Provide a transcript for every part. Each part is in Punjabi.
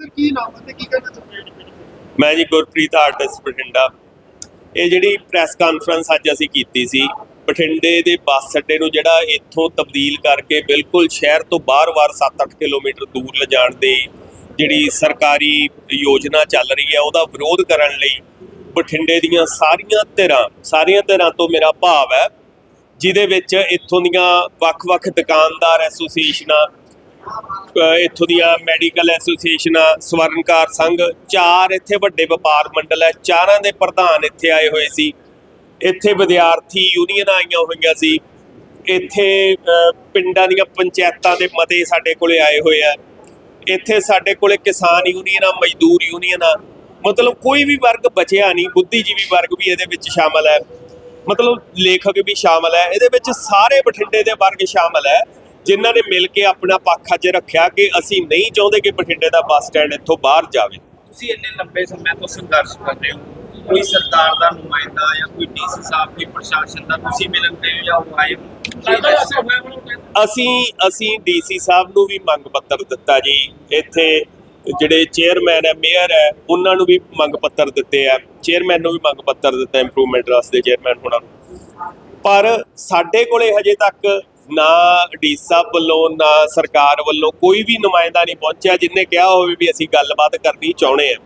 ਸਰ, ਕੀ ਨਾਮ ਤੇ ਕੀ ਕਹਿਣਾ ਚਾਹੁੰਦੇ ਮੈਂ ਜੀ ਗੁਰਪ੍ਰੀਤ ਆਰਟਿਸਟ ਬਠਿੰਡਾ। ਇਹ ਜਿਹੜੀ ਪ੍ਰੈਸ ਕਾਨਫਰੰਸ ਅੱਜ ਅਸੀਂ ਕੀਤੀ ਸੀ, ਬਠਿੰਡੇ ਦੇ ਬੱਸ ਅੱਡੇ ਨੂੰ ਜਿਹੜਾ ਇੱਥੋਂ ਤਬਦੀਲ ਕਰਕੇ ਬਿਲਕੁਲ ਸ਼ਹਿਰ ਤੋਂ ਬਾਹਰ-ਬਾਹਰ 7-8 ਕਿਲੋਮੀਟਰ ਦੂਰ ਲਿਜਾਣ ਦੀ ਜਿਹੜੀ ਸਰਕਾਰੀ ਯੋਜਨਾ ਚੱਲ ਰਹੀ ਹੈ, ਉਹਦਾ ਵਿਰੋਧ ਕਰਨ ਲਈ ਬਠਿੰਡੇ ਦੀਆਂ ਸਾਰੀਆਂ ਧਿਰਾਂ ਸਾਰੀਆਂ ਧਿਰਾਂ ਤੋਂ ਮੇਰਾ ਭਾਵ ਹੈ, ਜਿਹਦੇ ਵਿੱਚ ਇੱਥੋਂ ਦੀਆਂ ਵੱਖ-ਵੱਖ ਦੁਕਾਨਦਾਰ ਐਸੋਸੀਏਸ਼ਨਾਂ ਇੱਥੋਂ ਦੀਆਂ ਮੈਡੀਕਲ ਐਸੋਸੀਏਸ਼ਨਾਂ, ਸਵਰਨਕਾਰ ਸੰਘ, ਚਾਰ ਇੱਥੇ ਵੱਡੇ ਵਪਾਰ ਮੰਡਲ ਹੈ। ਚਾਰਾਂ ਦੇ ਪ੍ਰਧਾਨ ਇੱਥੇ ਆਏ ਹੋਏ ਸੀ। ਇੱਥੇ ਵਿਦਿਆਰਥੀ ਯੂਨੀਅਨ ਆਈਆਂ ਹੋਈਆਂ ਸੀ। ਇੱਥੇ ਪਿੰਡਾਂ ਦੀਆਂ ਪੰਚਾਇਤਾਂ ਦੇ ਮਤੇ ਸਾਡੇ ਕੋਲੇ ਆਏ ਹੋਏ ਆ। ਇੱਥੇ ਸਾਡੇ ਕੋਲੇ ਕਿਸਾਨ ਯੂਨੀਅਨ ਆ, ਮਜ਼ਦੂਰ ਯੂਨੀਅਨ ਆ। ਮਤਲਬ ਕੋਈ ਵੀ ਵਰਗ ਬਚਿਆ ਨਹੀਂ, ਬੁੱਧੀਜੀਵੀ ਵਰਗ ਵੀ ਇਹਦੇ ਵਿੱਚ ਸ਼ਾਮਲ ਹੈ। ਮਤਲਬ ਲੇਖਕ ਵੀ ਸ਼ਾਮਲ ਹੈ। ਇਹਦੇ ਵਿੱਚ ਸਾਰੇ ਬਠਿੰਡੇ ਦੇ ਵਰਗ ਸ਼ਾਮਲ ਹੈ। ਜਿਨ੍ਹਾਂ ਨੇ ਮਿਲ ਕੇ ਆਪਣਾ ਪੱਖ ਅੱਜ ਰੱਖਿਆ ਕਿ ਅਸੀਂ ਨਹੀਂ ਚਾਹੁੰਦੇ ਕਿ ਬਠਿੰਡੇ ਦਾ ਬੱਸ ਸਟੈਂਡ ਇੱਥੋਂ ਬਾਹਰ ਜਾਵੇ। ਤੁਸੀਂ ਇੰਨੇ ਲੰਬੇ ਸਮੇਂ ਤੋਂ ਸੰਘਰਸ਼ ਕਰ ਰਹੇ ਹੋ। ਕੋਈ ਸਰਕਾਰ ਦਾ ਨੁਮਾਇੰਦਾ ਜਾਂ ਕੋਈ ਡੀਸੀ ਸਾਹਿਬ ਕੋਈ ਪ੍ਰਸ਼ਾਸਨ ਦਾ ਤੁਸੀਂ ਮਿਲਣ ਗਏ ਹੋ ਜਾਂ ਉਹ ਆਏ ਅਸੀਂ ਅਸੀਂ ਡੀਸੀ ਸਾਹਿਬ ਨੂੰ ਵੀ ਮੰਗ ਪੱਤਰ ਦਿੱਤਾ ਜੀ। ਇੱਥੇ ਜਿਹੜੇ ਚੇਅਰਮੈਨ ਹੈ ਮੇਅਰ ਹੈ ਉਹਨਾਂ ਨੂੰ ਵੀ ਮੰਗ ਪੱਤਰ ਦਿੱਤੇ ਆ। ਚੇਅਰਮੈਨ ਨੂੰ ਵੀ ਮੰਗ ਪੱਤਰ ਦਿੱਤਾ ਇੰਪਰੂਵਮੈਂਟ ਵਾਸਤੇ ਚੇਅਰਮੈਨ ਹੋਣਾ ਨੂੰ। ਪਰ ਸਾਡੇ ਕੋਲੇ ਹਜੇ ਤੱਕ ਨਾ ਡੀਸੀ ਸਾਹਿਬ ਵੱਲੋਂ, ਨਾ ਸਰਕਾਰ ਵੱਲੋਂ ਕੋਈ ਵੀ ਨੁਮਾਇੰਦਾ ਨਹੀਂ ਪਹੁੰਚਿਆ ਜਿਨੇ ਕਿਹਾ ਹੋਵੇ ਵੀ ਅਸੀਂ ਗੱਲਬਾਤ ਕਰਨੀ ਚਾਹੁੰਦੇ ਆ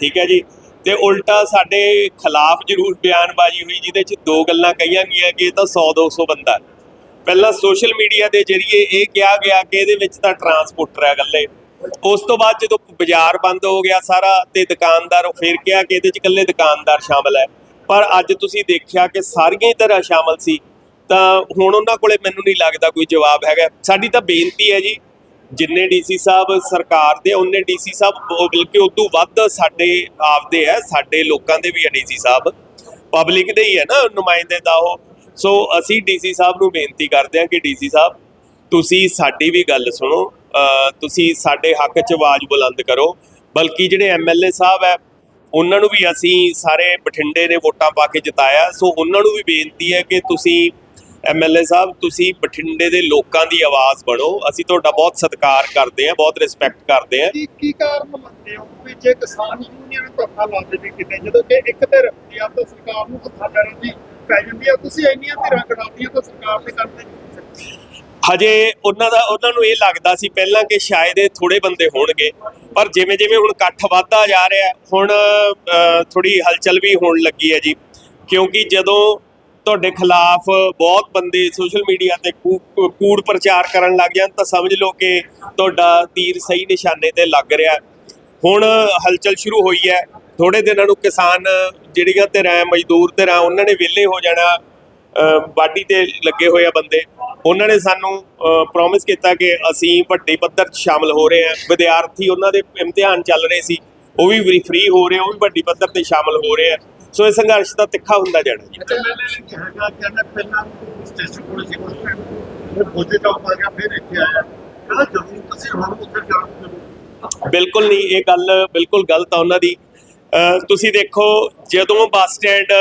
ਠੀਕ ਹੈ ਜੀ? ਤੇ ਉਲਟਾ ਸਾਡੇ ਖਿਲਾਫ ਜ਼ਰੂਰ ਬਿਆਨਬਾਜ਼ੀ ਹੋਈ, ਜਿਹਦੇ ਚ ਦੋ ਗੱਲਾਂ ਕਹੀਆਂ ਗਈਆਂ ਕਿ ਇਹ ਤਾਂ 100 200 ਬੰਦਾ। ਪਹਿਲਾਂ ਸੋਸ਼ਲ ਮੀਡੀਆ ਦੇ ਜ਼ਰੀਏ ਇਹ ਕਿਹਾ ਗਿਆ ਕਿ ਇਹਦੇ ਵਿੱਚ ਤਾਂ ਟਰਾਂਸਪੋਰਟਰ ਹੈ ਇਕੱਲੇ। ਉਸ ਤੋਂ ਬਾਅਦ ਜਦੋਂ ਬਾਜ਼ਾਰ ਬੰਦ ਹੋ ਗਿਆ ਸਾਰਾ ਤੇ ਦੁਕਾਨਦਾਰ ਫਿਰ ਕਿਹਾ ਕਿ ਇਹਦੇ ਚ ਇਕੱਲੇ ਦੁਕਾਨਦਾਰ ਸ਼ਾਮਲ ਹੈ। ਪਰ ਅੱਜ ਤੁਸੀਂ ਦੇਖਿਆ ਕਿ ਸਾਰੀਆਂ ਹੀ ਤਰ੍ਹਾਂ ਸ਼ਾਮਲ ਸੀ। ਤਾਂ ਹੁਣ ਉਹਨਾਂ ਕੋਲੇ ਮੈਨੂੰ ਨਹੀਂ ਲੱਗਦਾ ਕੋਈ ਜਵਾਬ ਹੈਗਾ। ਸਾਡੀ ਤਾਂ ਬੇਨਤੀ ਹੈ ਜੀ, ਜਿੰਨੇ ਡੀਸੀ ਸਾਹਿਬ ਸਰਕਾਰ ਦੇ, ਉਹਨੇ ਡੀਸੀ ਸਾਹਿਬ ਉਹ ਬਲਕਿ ਉਦੋਂ ਵੱਧ ਸਾਡੇ ਆਪਦੇ ਹੈ, ਸਾਡੇ ਲੋਕਾਂ ਦੇ ਵੀ ਹੈ ਡੀਸੀ ਸਾਹਿਬ। ਪਬਲਿਕ ਦੇ ਹੀ ਹੈ ਨਾ, ਨੁਮਾਇੰਦੇ ਦਾ ਉਹ। ਸੋ ਅਸੀਂ ਡੀਸੀ ਸਾਹਿਬ ਨੂੰ ਬੇਨਤੀ ਕਰਦੇ ਹਾਂ ਕਿ ਡੀਸੀ ਸਾਹਿਬ, ਤੁਸੀਂ ਸਾਡੀ ਵੀ ਗੱਲ ਸੁਣੋ ਤੁਸੀਂ ਸਾਡੇ ਹੱਕ 'ਚ ਆਵਾਜ਼ ਬੁਲੰਦ ਕਰੋ। ਬਲਕਿ ਜਿਹੜੇ ਐਮਐਲਏ ਸਾਹਿਬ ਹੈ, ਉਹਨਾਂ ਨੂੰ ਵੀ ਅਸੀਂ ਸਾਰੇ ਬਠਿੰਡੇ ਨੇ ਵੋਟਾਂ ਪਾ ਕੇ ਜਿਤਾਇਆ। ਸੋ ਉਹਨਾਂ ਨੂੰ ਵੀ ਬੇਨਤੀ ਹੈ ਕਿ ਤੁਸੀਂ ਐਮਐਲਏ ਸਾਹਿਬ ਤੁਸੀਂ ਬਠਿੰਡੇ ਦੇ ਲੋਕਾਂ ਦੀ ਆਵਾਜ਼ ਬਣੋ। ਅਸੀਂ ਤੁਹਾਡਾ ਬਹੁਤ ਸਤਿਕਾਰ ਕਰਦੇ ਹਾਂ ਬਹੁਤ ਰਿਸਪੈਕਟ ਕਰਦੇ ਹਾਂ। ਕੀ ਕੀ ਕਾਰਨ ਮੰਨਦੇ ਹੋ ਵੀ ਜੇ ਕਿਸਾਨ ਯੂਨੀਅਨ ਧਰਨਾ ਲਾ ਦੇਵੇ ਕਿਤੇ ਜਦੋਂ ਕਿ ਇੱਕ ਧਿਰ ਹੁੰਦੀ ਆ ਤਾਂ ਸਰਕਾਰ ਨੂੰ ਹੱਥਾਂ ਪੈਰਾਂ ਦੀ ਪੈ ਜਾਂਦੀ ਆ। ਤੁਸੀਂ ਇੰਨੀਆਂ ਧਿਰਾਂ ਕਢਾਉਂਦੀਆਂ ਤਾਂ ਸਰਕਾਰ ਨੇ ਕਰਦੇ ਹਜੇ ਉਹਨਾਂ ਦਾ ਉਹਨਾਂ ਨੂੰ ਇਹ ਲੱਗਦਾ ਸੀ ਪਹਿਲਾਂ ਕਿ ਸ਼ਾਇਦ ਇਹ ਥੋੜੇ ਬੰਦੇ ਹੋਣਗੇ। ਪਰ ਜਿਵੇਂ ਜਿਵੇਂ ਹੁਣ ਇਕੱਠ ਵੱਧਦਾ ਜਾ ਰਿਹਾ ਹੁਣ ਥੋੜੀ ਹਲਚਲ ਵੀ ਹੋਣ ਲੱਗੀ ਹੈ ਜੀ। ਕਿਉਂਕਿ ਜਦੋਂ ਤੁਹਾਡੇ ਖਿਲਾਫ ਬਹੁਤ ਬੰਦੇ ਸੋਸ਼ਲ ਮੀਡੀਆ ਤੇ ਕੂ- ਕੂੜ ਪ੍ਰਚਾਰ ਕਰਨ ਲੱਗ ਜਾਣ ਤਾਂ ਸਮਝ ਲਓ ਕਿ ਤੁਹਾਡਾ ਤੀਰ ਸਹੀ ਨਿਸ਼ਾਨੇ ਤੇ ਲੱਗ ਰਿਹਾ ਹੁਣ ਹਲਚਲ ਸ਼ੁਰੂ ਹੋਈ ਹੈ। ਥੋੜੇ ਦਿਨਾਂ ਨੂੰ ਕਿਸਾਨ ਜਿਹੜੀਆਂ ਧਿਰਾਂ ਮਜ਼ਦੂਰ ਧਿਰਾਂ ਉਹਨਾਂ ਨੇ ਵਿਹਲੇ ਹੋ ਜਾਣਾ ਅ, ਵਾਢੀ ਤੇ ਲੱਗੇ ਹੋਏ ਆ ਬੰਦੇ। ਉਹਨਾਂ ਨੇ ਸਾਨੂੰ ਪ੍ਰੋਮਿਸ ਕੀਤਾ ਕਿ ਅਸੀਂ ਵੱਡੇ ਪੱਧਰ 'ਚ ਸ਼ਾਮਲ ਹੋ ਰਹੇ ਹਾਂ। ਵਿਦਿਆਰਥੀ ਉਹਨਾਂ ਦੇ ਇਮਤਿਹਾਨ ਚੱਲ ਰਹੇ ਸੀ। ਉਹ ਵੀ ਫ੍ਰੀ ਹੋ ਰਹੇ ਉਹ ਵੀ ਵੱਡੀ ਪੱਧਰ ਤੇ ਸ਼ਾਮਲ ਹੋ ਰਹੇ ਆ। ਸੋ ਇਹ ਸੰਘਰਸ਼ ਤਾਂ ਤਿੱਖਾ ਹੁੰਦਾ ਜਾਣਾ ਜੀ ਅੱਛਾ ਮੈਂ ਕਿਹਾ ਕਿ ਮੈਂ ਪਹਿਲਾਂ ਸਟੇਸ਼ਨ ਕੋਲ ਸੀ ਉਸ ਟਾਈਮ ਉਹ ਬੋਝੇ ਚੌਕ ਆ ਗਿਆ ਫਿਰ ਇੱਥੇ ਆਇਆ। ਕਹਿੰਦਾ ਜਦੋਂ ਤੁਸੀਂ ਹੁਣ ਉੱਧਰ ਜਾਣਾ ਬਿਲਕੁਲ ਨਹੀਂ ਇਹ ਗੱਲ ਬਿਲਕੁਲ ਗਲਤ ਆ ਉਹਨਾਂ ਦੀ। ਤੁਸੀਂ ਦੇਖੋ ਜਦੋਂ ਬੱਸ ਸਟੈਂਡ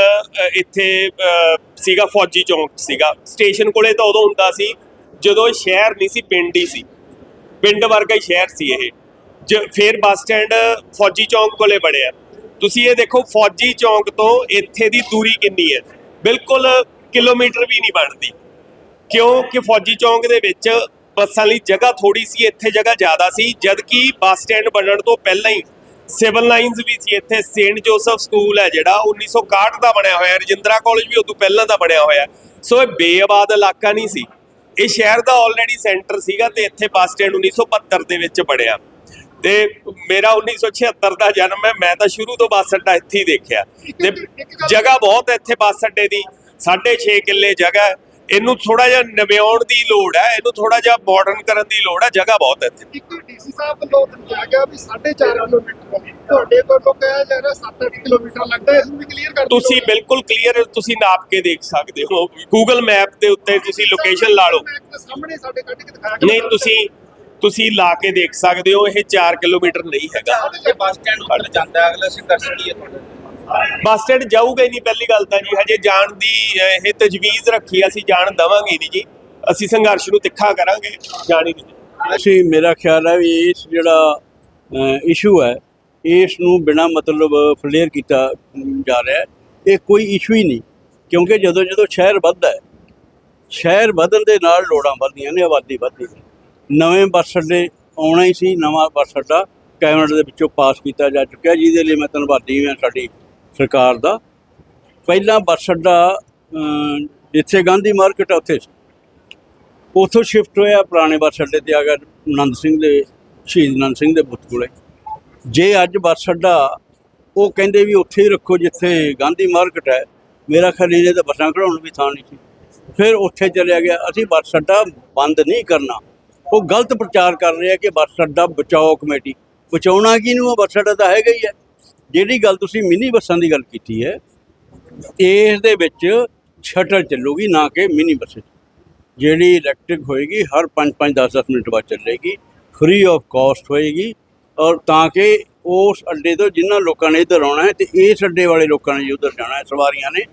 ਇੱਥੇ ਸੀਗਾ ਫੌਜੀ ਚੌਂਕ ਸੀਗਾ ਸਟੇਸ਼ਨ ਕੋਲੇ ਤਾਂ ਉਦੋਂ ਹੁੰਦਾ ਸੀ ਜਦੋਂ ਸ਼ਹਿਰ ਨਹੀਂ ਸੀ ਪਿੰਡ ਹੀ ਸੀ। ਪਿੰਡ ਵਰਗਾ ਹੀ ਸ਼ਹਿਰ ਸੀ ਇਹ। ਜ- ਫਿਰ ਬੱਸ ਸਟੈਂਡ ਫੌਜੀ ਚੌਂਕ ਕੋਲੇ ਬਣਿਆ। ਤੁਸੀਂ ਇਹ ਦੇਖੋ, ਫੌਜੀ ਚੌਂਕ ਤੋਂ ਇੱਥੇ ਦੀ ਦੂਰੀ ਕਿੰਨੀ ਹੈ? ਬਿਲਕੁਲ ਕਿਲੋਮੀਟਰ ਵੀ ਨਹੀਂ ਬਣਦੀ। ਕਿਉਂਕਿ ਫੌਜੀ ਚੌਂਕ ਦੇ ਵਿੱਚ ਬੱਸਾਂ ਲਈ ਜਗ੍ਹਾ ਥੋੜੀ ਸੀ, ਇੱਥੇ ਜਗ੍ਹਾ ਜ਼ਿਆਦਾ ਸੀ ਜਦ ਕਿ ਬੱਸ ਸਟੈਂਡ ਬਣਨ ਤੋਂ ਪਹਿਲਾਂ ਹੀ ਸਿਵਲ ਲਾਈਨਸ ਵੀ ਸੀ। ਇੱਥੇ ਸੇਂਟ ਜੋਸਫ ਸਕੂਲ ਹੈ ਜਿਹੜਾ 1961 ਦਾ ਬਣਿਆ ਹੋਇਆ, ਰਜਿੰਦਰਾ ਕਾਲਜ ਵੀ ਉਦੋਂ ਪਹਿਲਾਂ ਦਾ ਬਣਿਆ ਹੋਇਆ। ਸੋ ਇਹ ਬੇਆਬਾਦ ਇਲਾਕਾ ਨਹੀਂ ਸੀ। ਇਹ ਸ਼ਹਿਰ ਦਾ ਆਲਰੇਡੀ ਸੈਂਟਰ ਸੀਗਾ ਤੇ ਇੱਥੇ ਬੱਸ ਸਟੈਂਡ 1972 ਦੇ ਵਿੱਚ ਬਣਿਆ। ਤੇ ਮੇਰਾ 1976 ਦਾ ਜਨਮ ਹੈ ਮੈਂ ਤਾਂ ਸ਼ੁਰੂ ਤੋਂ ਬੱਸ ਅੱਡਾ ਇੱਥੇ ਹੀ ਦੇਖਿਆ ਤੇ ਜਗ੍ਹਾ ਬਹੁਤ ਹੈ ਇੱਥੇ ਬੱਸ ਅੱਡੇ ਦੀ 6.5 ਕਿੱਲੇ ਜਗ੍ਹਾ। ਇਹਨੂੰ ਥੋੜਾ ਜਿਹਾ ਨਵਿਆਉਣ ਦੀ ਲੋੜ ਹੈ ਇਹਨੂੰ ਥੋੜਾ ਜਿਹਾ ਮਾਡਰਨ ਕਰਨ ਦੀ ਲੋੜ ਹੈ ਜਗ੍ਹਾ ਬਹੁਤ ਹੈ ਇੱਥੇ ਇੱਕ ਡੀਸੀ ਸਾਹਿਬ ਵੱਲੋਂ ਕਿਹਾ ਗਿਆ ਵੀ 4.5 ਕਿਲੋਮੀਟਰ ਤੁਹਾਡੇ ਕੋਲੋਂ ਕਿਹਾ ਜਾ ਰਿਹਾ 7-8 ਕਿਲੋਮੀਟਰ ਲੱਗਦਾ ਹੈ, ਇਸ ਨੂੰ ਵੀ ਕਲੀਅਰ ਕਰ ਦਿਓ। ਤੁਸੀਂ ਬਿਲਕੁਲ ਕਲੀਅਰ ਤੁਸੀਂ ਨਾਪ ਕੇ ਦੇਖ ਸਕਦੇ ਹੋ ਗੂਗਲ ਮੈਪ ਦੇ ਉੱਤੇ ਤੁਸੀਂ ਲੋਕੇਸ਼ਨ ਲਾ ਲਓ ਮੈਂ ਇੱਕ ਸਾਹਮਣੇ ਸਾਡੇ ਕੱਢ ਕੇ ਦਿਖਾਇਆ ਗਿਆ। ਨਹੀਂ ਤੁਸੀਂ ਤੁਸੀਂ ਲਾ ਕੇ ਦੇਖ ਸਕਦੇ ਹੋ ਇਹ 4 ਕਿਲੋਮੀਟਰ ਨਹੀਂ ਹੈਗਾ। ਬੱਸ ਸਟੈਂਡ ਉੱਪਰ ਜਾਂਦਾ ਹੈ, ਅਗਲਾ ਸੰਘਰਸ਼ ਕੀ ਹੈ ਤੁਹਾਡਾ। ਬੱਸ ਸਟੈਂਡ ਜਾਊਗਾ ਹੀ ਨਹੀਂ ਪਹਿਲੀ ਗੱਲ ਤਾਂ ਜੀ ਹਜੇ ਜਾਣ ਦੀ ਇਹ ਤਜਵੀਜ਼ ਰੱਖੀ ਅਸੀਂ ਜਾਣ ਦਵਾਂਗੇ ਨਹੀਂ ਜੀ। ਅਸੀਂ ਸੰਘਰਸ਼ ਨੂੰ ਤਿੱਖਾ ਕਰਾਂਗੇ ਜਾਣ ਨਹੀਂ ਅਸੀਂ ਮੇਰਾ ਖਿਆਲ ਹੈ ਵੀ ਇਸ ਜਿਹੜਾ ਇਸ਼ੂ ਹੈ ਇਸ ਨੂੰ ਬਿਨਾ ਮਤਲਬ ਫਲੇਅਰ ਕੀਤਾ ਜਾ ਰਿਹਾ ਹੈ। ਇਹ ਕੋਈ ਇਸ਼ੂ ਹੀ ਨਹੀਂ ਕਿਉਂਕਿ ਜਦੋਂ ਜਦੋਂ ਸ਼ਹਿਰ ਵੱਧਦਾ ਹੈ ਸ਼ਹਿਰ ਵਧਣ ਦੇ ਨਾਲ ਲੋੜਾਂ ਵੱਧਦੀਆਂ ਨੇ ਆਬਾਦੀ ਵੱਧਦੀ ਹੈ। ਨਵੇਂ ਬੱਸ ਅੱਡੇ ਆਉਣਾ ਹੀ ਸੀ, ਨਵਾਂ ਬੱਸ ਅੱਡਾ ਕੈਬਨਿਟ ਦੇ ਵਿੱਚੋਂ ਪਾਸ ਕੀਤਾ ਜਾ ਚੁੱਕਿਆ, ਜਿਹਦੇ ਲਈ ਮੈਂ ਧੰਨਵਾਦੀ ਹਾਂ ਸਾਡੀ ਸਰਕਾਰ ਦਾ। ਪਹਿਲਾਂ ਬੱਸ ਅੱਡਾ ਜਿੱਥੇ ਗਾਂਧੀ ਮਾਰਕੀਟ ਆ, ਉੱਥੇ ਸੀ। ਉੱਥੋਂ ਸ਼ਿਫਟ ਹੋਇਆ ਪੁਰਾਣੇ ਬੱਸ ਅੱਡੇ ਤੇ ਆ ਗਿਆ ਆਨੰਦ ਸਿੰਘ ਦੇ, ਸ਼ਹੀਦ ਆਨੰਦ ਸਿੰਘ ਦੇ ਬੁੱਤ ਕੋਲੇ। ਜੇ ਅੱਜ ਬੱਸ ਅੱਡਾ, ਉਹ ਕਹਿੰਦੇ ਵੀ ਉੱਥੇ ਹੀ ਰੱਖੋ ਜਿੱਥੇ ਗਾਂਧੀ ਮਾਰਕੀਟ ਹੈ। ਮੇਰਾ ਖਿਆਲ ਇਹਨੇ ਤਾਂ ਬੱਸਾਂ ਖੜਾਉਣ ਨੂੰ ਵੀ ਥਾਂ ਨਹੀਂ ਸੀ। ਫਿਰ ਉੱਥੇ ਚਲਿਆ ਗਿਆ। ਅਸੀਂ ਬੱਸ ਅੱਡਾ ਬੰਦ ਨਹੀਂ ਕਰਨਾ। ਉਹ ਗਲਤ ਪ੍ਰਚਾਰ ਕਰ ਰਿਹਾ ਕਿ ਬੱਸ ਅੱਡਾ ਬਚਾਓ ਕਮੇਟੀ। ਬਚਾਉਣਾ ਕਿਹਨੂੰ ਆ? ਬੱਸ ਅੱਡਾ ਤਾਂ ਹੈਗਾ ਹੀ ਹੈ। ਜਿਹੜੀ ਗੱਲ ਤੁਸੀਂ ਮਿੰਨੀ ਬੱਸਾਂ ਦੀ ਗੱਲ ਕੀਤੀ ਹੈ, ਇਸ ਦੇ ਵਿੱਚ ਸ਼ਟਲ ਚੱਲੂਗੀ, ਨਾ ਕਿ ਮਿੰਨੀ ਬੱਸ ਜਿਹੜੀ ਇਲੈਕਟ੍ਰਿਕ ਹੋਏਗੀ, ਹਰ 5-5 10-10 ਮਿੰਟ ਬਾਅਦ ਚੱਲੇਗੀ ਫ੍ਰੀ ਆਫ ਕਾਸਟ ਹੋਏਗੀ। ਔਰ ਤਾਂ ਕਿ ਉਸ ਅੱਡੇ ਤੋਂ ਜਿਨ੍ਹਾਂ ਲੋਕਾਂ ਨੇ ਇੱਧਰ ਆਉਣਾ ਹੈ ਤੇ ਇਸ ਅੱਡੇ ਵਾਲੇ ਲੋਕਾਂ ਨੇ ਜੀ ਉੱਧਰ ਜਾਣਾ ਹੈ, ਸਵਾਰੀਆਂ ਨੇ,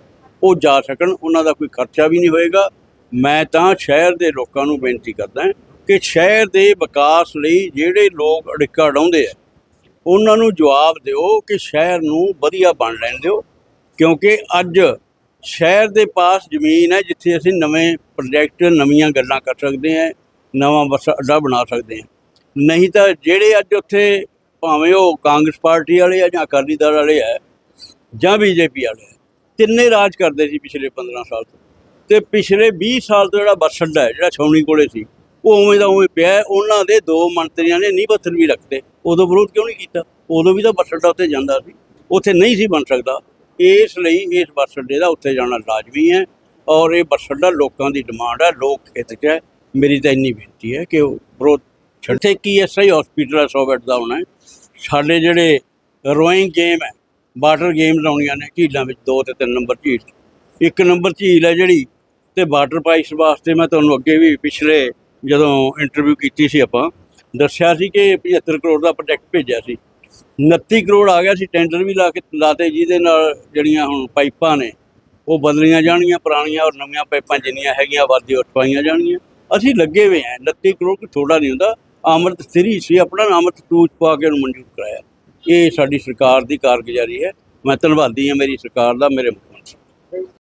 ਉਹ ਜਾ ਸਕਣ। ਉਹਨਾਂ ਦਾ ਕੋਈ ਖਰਚਾ ਵੀ ਨਹੀਂ ਹੋਏਗਾ। ਮੈਂ ਤਾਂ ਸ਼ਹਿਰ ਦੇ ਲੋਕਾਂ ਨੂੰ ਬੇਨਤੀ ਕਰਦਾ ਕਿ ਸ਼ਹਿਰ ਦੇ ਵਿਕਾਸ ਲਈ ਜਿਹੜੇ ਲੋਕ ਅੜਿੱਕਾ ਡਾਉਂਦੇ ਆ, ਉਹਨਾਂ ਨੂੰ ਜਵਾਬ ਦਿਓ ਕਿ ਸ਼ਹਿਰ ਨੂੰ ਵਧੀਆ ਬਣ ਲੈਣ ਦਿਓ, ਕਿਉਂਕਿ ਅੱਜ ਸ਼ਹਿਰ ਦੇ ਪਾਸ ਜ਼ਮੀਨ ਹੈ ਜਿੱਥੇ ਅਸੀਂ ਨਵੇਂ ਪ੍ਰੋਜੈਕਟ ਨਵੀਆਂ ਗੱਲਾਂ ਕਰ ਸਕਦੇ ਹਾਂ, ਨਵਾਂ ਬੱਸ ਅੱਡਾ ਬਣਾ ਸਕਦੇ ਹਾਂ। ਨਹੀਂ ਤਾਂ ਜਿਹੜੇ ਅੱਜ ਉੱਥੇ ਭਾਵੇਂ ਉਹ ਕਾਂਗਰਸ ਪਾਰਟੀ ਵਾਲੇ ਆ ਜਾਂ ਅਕਾਲੀ ਦਲ ਵਾਲੇ ਆ ਜਾਂ ਬੀਜੇਪੀ ਵਾਲੇ ਆ, ਤਿੰਨੇ ਰਾਜ ਕਰਦੇ ਸੀ ਪਿਛਲੇ 15 ਸਾਲ ਤੋਂ। ਤੇ ਪਿਛਲੇ 20 ਸਾਲ ਤੋਂ ਜਿਹੜਾ ਬੱਸ ਅੱਡਾ ਹੈ, ਜਿਹੜਾ ਛਾਉਣੀ ਕੋਲੇ ਸੀ ਉਹ ਉਵੇਂ ਦਾ ਉਵੇਂ ਪਿਆ ਉਹਨਾਂ ਦੇ ਦੋ ਮੰਤਰੀਆਂ ਨੇ ਨੀਂਹ ਪੱਥਰ ਵੀ ਰੱਖਦੇ ਉਦੋਂ ਵਿਰੋਧ ਕਿਉਂ ਨਹੀਂ ਕੀਤਾ? ਉਦੋਂ ਵੀ ਤਾਂ ਬੱਸ ਅੱਡਾ ਉੱਥੇ ਜਾਂਦਾ ਸੀ। ਉੱਥੇ ਨਹੀਂ ਸੀ ਬਣ ਸਕਦਾ। ਇਸ ਲਈ ਇਸ ਬੱਸ ਅੱਡੇ ਦਾ ਉੱਥੇ ਜਾਣਾ ਲਾਜ਼ਮੀ ਹੈ ਔਰ ਇਹ ਬੱਸ ਅੱਡਾ ਲੋਕਾਂ ਦੀ ਡਿਮਾਂਡ ਹੈ, ਲੋਕ ਹਿੱਤ 'ਚ ਹੈ। ਮੇਰੀ ਤਾਂ ਇੰਨੀ ਬੇਨਤੀ ਹੈ ਕਿ ਉਹ ਵਿਰੋਧ ਛੱਡੇ। ਕੀ ਐਸਆਈ ਹਸਪੀਟਲ ਹੈ 100 ਬੈੱਡ ਦਾ ਹੋਣਾ ਹੈ। ਸਾਡੇ ਜਿਹੜੇ ਰੋਇੰਗ ਗੇਮ ਹੈ ਵਾਟਰ ਗੇਮਸ ਆਉਣੀਆਂ ਨੇ ਝੀਲਾਂ ਵਿੱਚ ਦੋ ਤੇ ਤਿੰਨ ਨੰਬਰ ਝੀਲ ਇੱਕ ਨੰਬਰ ਝੀਲ ਹੈ ਜਿਹੜੀ ਤੇ ਵਾਟਰ ਪਾਈਪਸ ਵਾਸਤੇ ਮੈਂ ਤੁਹਾਨੂੰ ਅੱਗੇ ਵੀ ਪਿਛਲੇ ਜਦੋਂ ਇੰਟਰਵਿਊ ਕੀਤੀ ਸੀ ਆਪਾਂ, ਦੱਸਿਆ ਸੀ ਕਿ 75 ਕਰੋੜ ਦਾ ਪ੍ਰੋਜੈਕਟ ਭੇਜਿਆ ਸੀ। 29 ਕਰੋੜ ਆ ਗਿਆ ਸੀ ਟੈਂਡਰ ਵੀ ਲਾ ਕੇ ਲਾਤੇ, ਜਿਹਦੇ ਨਾਲ ਜਿਹੜੀਆਂ ਹੁਣ ਪਾਈਪਾਂ ਨੇ, ਉਹ ਬਦਲੀਆਂ ਜਾਣਗੀਆਂ ਪੁਰਾਣੀਆਂ ਔਰ ਨਵੀਆਂ ਪਾਈਪਾਂ ਜਿੰਨੀਆਂ ਹੈਗੀਆਂ ਆਬਾਦੀ ਉਹ ਜਾਣਗੀਆਂ। ਅਸੀਂ ਲੱਗੇ ਹੋਏ ਹਾਂ 29 ਕਰੋੜ ਕੋਈ ਥੋੜਾ ਨਹੀਂ ਹੁੰਦਾ। ਅਮਰਤ ਸ੍ਰੀ ਸੀ, ਆਪਣਾ ਅਮਰਤ 2 ਚ ਪਾ ਕੇ ਉਹਨੂੰ ਮਨਜ਼ੂਰ ਕਰਾਇਆ। ਇਹ ਸਾਡੀ ਸਰਕਾਰ ਦੀ ਕਾਰਗੁਜ਼ਾਰੀ ਹੈ। ਮੈਂ ਧੰਨਵਾਦੀ ਹਾਂ ਮੇਰੀ ਸਰਕਾਰ ਦਾ, ਮੇਰੇ ਮੁੱਖ ਮੰਤਰੀ